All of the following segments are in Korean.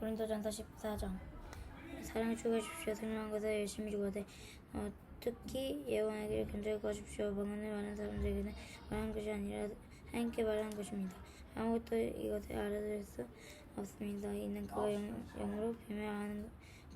고린도전서 14장 사랑을 추구하십시오. 생명한 것을 열심히 추구하되 어, 특히 예언에게 견제해 구하십시오. 방언을 말하는 사람들에게는 말하는 것이 아니라 하나님께 말하는 것입니다. 아무것도 이것을 알아들을 수 없습니다. 이는 그가 영, 영으로 비밀하는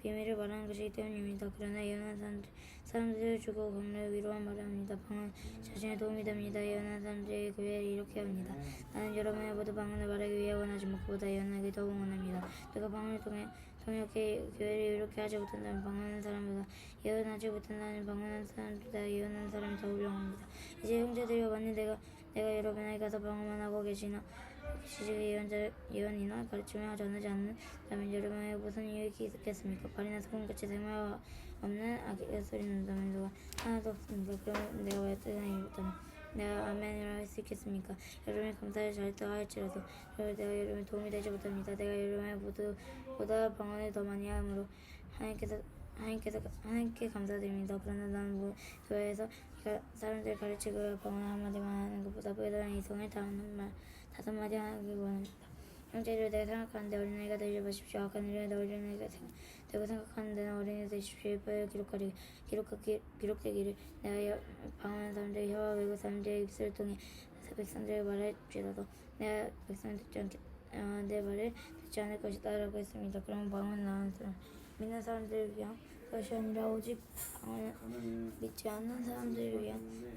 비밀을 말하는 것이기 때문입니다. 그러나 예언하는 사람들, 사람들을 주고 강를 위로한 말을 합니다. 방언 자신의 도움이 됩니다. 예언하는 사람들에게 교회를 이렇게 합니다. 나는 여러분의 모두 방언을 말하기 위해 원하지만 그보다 예언하기 더욱 원합니다. 내가 방언을 통해 통역해 교회를 이렇게 하지 못한다면 방언하는 사람보다 예언하지 못한다는 방언하는 사람보다 예언하는 사람이 더 훌륭합니다. 이제 형제들이여 만일 내가 내가 여러분에게 가서 방언만 하고 계시나 계시 지 예언자 예언이나 가르침을 전하지 않는다면 여러분에게 무슨 유익이 있겠습니까? 발이나 소금같이 생활 없는 악의 소리는 다면 누가 하나도 없습니다. 그럼 내가 왜 뜨는 일부터는 내가 아멘이라 할 수 있겠습니까? 여러분이 감사를 잘했다 할지라도 내가 여러분에 도움이 되지 못합니다. 내가 여러분의 모두 보다 방언을 더 많이 함으로 하나님께서 하나님께서 하나님께 감사드립니다. 그러나 나는 뭐 교회에서 가- 사람들 가르치고 방언 한마디만 하는 것보다 보다는 이성을 다하는 말 다섯 마디 하기 원합니다. 형제를 내가 생각하는데 어린아이가 되지 마십시오. 악한 일을 어린아이가 생- 되고 생각하는데 어린이 되십시오. 일벌 기록하리 기록하기 기록되기를 내가 여- 방언하는 사람들의 혀와 외국 사람들의 입술을 통해 백성들의 말을 쥐라도 내가 백성 듣지 않겠 어, 내 말을 듣지 않을 것이다 라고 했습니다. 그럼 방언 나온 사람 믿는 사람들을 위한 것이 아니라 오직 방언을 믿지 않는 사람들을 위한 것